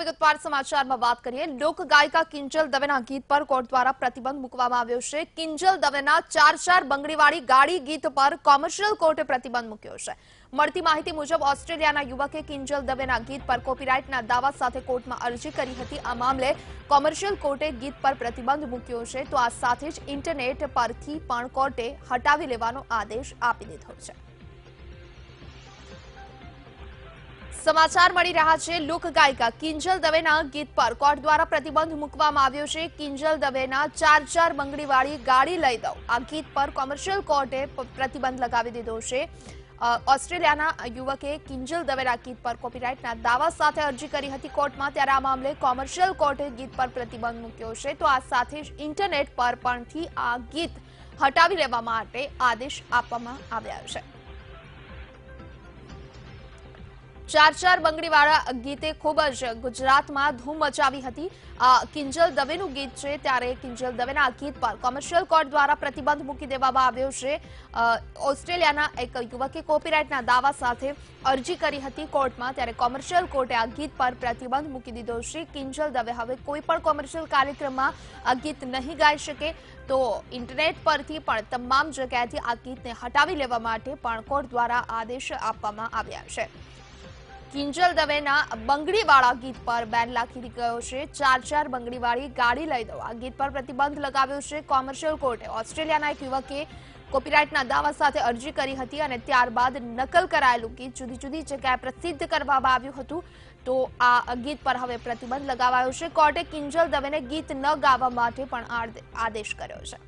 વિગતવાર સમાચારમાં વાત કરીએ. લોક ગાયિકા કિંજલ દવેના ગીત પર કોર્ટ દ્વારા પ્રતિબંધ મૂકવામાં આવ્યો છે. કિંજલ દવેના ચાર ચાર બંગડીવાળી ગાડી ગીત પર કોમર્શિયલ કોર્ટે પ્રતિબંધ મૂક્યો છે. મળતી માહિતી મુજબ, ઓસ્ટ્રેલિયાના યુવકે કિંજલ દવેના ગીત પર કોપીરાઇટના દાવા સાથે કોર્ટમાં અરજી કરી હતી. આ મામલે કોમર્શિયલ કોર્ટે ગીત પર પ્રતિબંધ મૂક્યો છે. તો આ સાથે જ ઇન્ટરનેટ પરથી પણ કોર્ટે હટાવી લેવાનો આદેશ આપી દીધો છે. સમાચાર મળી રહ્યા છે. લોક ગાયિકા કિંજલ દવેના ગીત પર કોર્ટ દ્વારા પ્રતિબંધ મૂકવામાં આવ્યો છે. કિંજલ દવેના ચાર ચાર બંગડીવાળી ગાડી લઈ દઉં. આ ગીત પર કોમર્શિયલ કોર્ટે પ્રતિબંધ લગાવી દીધો છે. ઓસ્ટ્રેલિયાના યુવકે કિંજલ દવેના ગીત પર કોપીરાઇટના દાવા સાથે અરજી કરી હતી કોર્ટમાં. ત્યારે આ મામલે કોમર્શિયલ કોર્ટે ગીત પર પ્રતિબંધ મૂક્યો છે. તો આ સાથે જ ઇન્ટરનેટ પર પણથી આ ગીત હટાવી લેવા માટે આદેશ આપવામાં આવ્યા છે. ચાર ચાર બંગડીવાળા ગીતે ખૂબ જ ગુજરાતમાં ધૂમ મચાવી હતી. કિંજલ દવેનું ગીત છે, ત્યારે કિંજલ દવેના આ ગીત પર કોમર્શિયલ કોર્ટ દ્વારા પ્રતિબંધ મૂકી દેવામાં આવ્યો છે. ઓસ્ટ્રેલિયાના એક યુવકે કોપીરાઇટના દાવા સાથે અરજી કરી હતી કોર્ટમાં, ત્યારે કોમર્શિયલ કોર્ટે આ ગીત પર પ્રતિબંધ મૂકી દીધો છે. કિંજલ દવે હવે કોઈ પણ કોમર્શિયલ કાર્યક્રમમાં આ ગીત નહીં ગાઈ શકે. તો ઇન્ટરનેટ પરથી પણ તમામ જગ્યાએથી આ ગીતને હટાવી લેવા માટે પણ કોર્ટ દ્વારા આદેશ આપવામાં આવ્યા છે. કિંજલ દવેના બંગડીવાળા ગીત પર બેન લાખી ગયો છે. ચાર ચાર બંગડીવાળી ગાડી લઈ દો આ ગીત પર પ્રતિબંધ લગાવ્યો છે કોમર્શિયલ કોર્ટે. ઓસ્ટ્રેલિયાના એક યુવકે કોપીરાઇટના દાવા સાથે અરજી કરી હતી અને ત્યારબાદ નકલ કરાયેલું ગીત જુદી જુદી જગ્યાએ પ્રસિદ્ધ કરવામાં આવ્યું હતું. તો આ ગીત પર હવે પ્રતિબંધ લગાવાયો છે. કોર્ટે કિંજલ દવેને ગીત ન ગાવા માટે પણ આદેશ કર્યો છે.